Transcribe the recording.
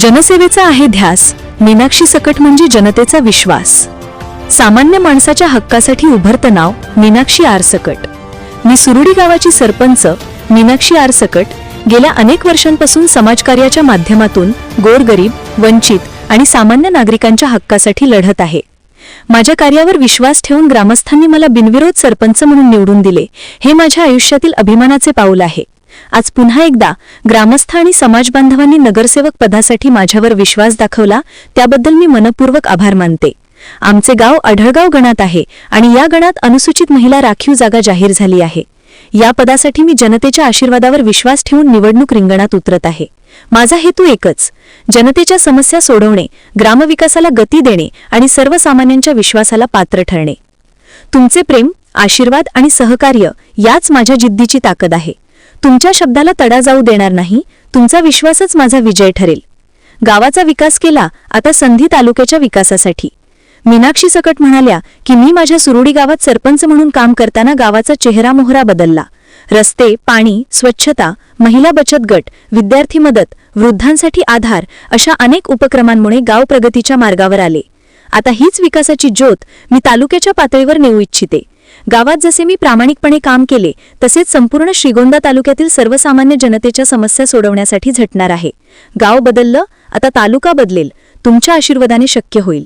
जनसेवेचा आहे ध्यास मीनाक्षी सकट म्हणजे जनतेचा विश्वास. सामान्य माणसाच्या हक्कासाठी उभरतं नाव मीनाक्षी आर सकट. मी सुरुडी गावाची सरपंच मीनाक्षी आर सकट गेल्या अनेक वर्षांपासून समाजकार्याच्या माध्यमातून गोरगरीब वंचित आणि सामान्य नागरिकांच्या हक्कासाठी लढत आहे. माझ्या कार्यावर विश्वास ठेवून ग्रामस्थांनी मला बिनविरोध सरपंच म्हणून निवडून दिले हे माझ्या आयुष्यातील अभिमानाचे पाऊल आहे. आज पुन्हा एकदा ग्रामस्थ आणि समाजबांधवांनी नगरसेवक पदासाठी माझ्यावर विश्वास दाखवला त्याबद्दल मी मनपूर्वक आभार मानते. आमचे गाव अढळगाव गणात आहे आणि या गणात अनुसूचित महिला राखीव जागा जाहीर झाली आहे. या पदासाठी मी जनतेच्या आशीर्वादावर विश्वास ठेवून निवडणूक रिंगणात उतरत आहे. माझा हेतू एकच जनतेच्या समस्या सोडवणे ग्रामविकासाला गती देणे आणि सर्वसामान्यांच्या विश्वासाला पात्र ठरणे. तुमचे प्रेम आशीर्वाद आणि सहकार्य याच माझ्या जिद्दीची ताकद आहे. तुमच्या शब्दाला तडा जाऊ देणार नाही तुमचा विश्वासच माझा विजय ठरेल. गावाचा विकास केला आता संधी तालुक्याच्या विकासासाठी. मीनाक्षी सकट म्हणाल्या की मी माझ्या सुरुडी गावात सरपंच म्हणून काम करताना गावाचा चेहरा मोहरा बदलला. रस्ते पाणी स्वच्छता महिला बचत गट विद्यार्थी मदत वृद्धांसाठी आधार अशा अनेक उपक्रमांमुळे गाव प्रगतीच्या मार्गावर आले. आता हीच विकासाची ज्योत मी तालुक्याच्या पातळीवर नेऊ इच्छिते. गावात जसे मी प्रामाणिकपणे काम केले तसेच संपूर्ण श्रीगोंदा तालुक्यातील सर्वसामान्य जनतेच्या समस्या सोडवण्यासाठी झटणार आहे. गाव बदललं आता तालुका बदलेल. तुमच्या आशीर्वादाने शक्य होईल.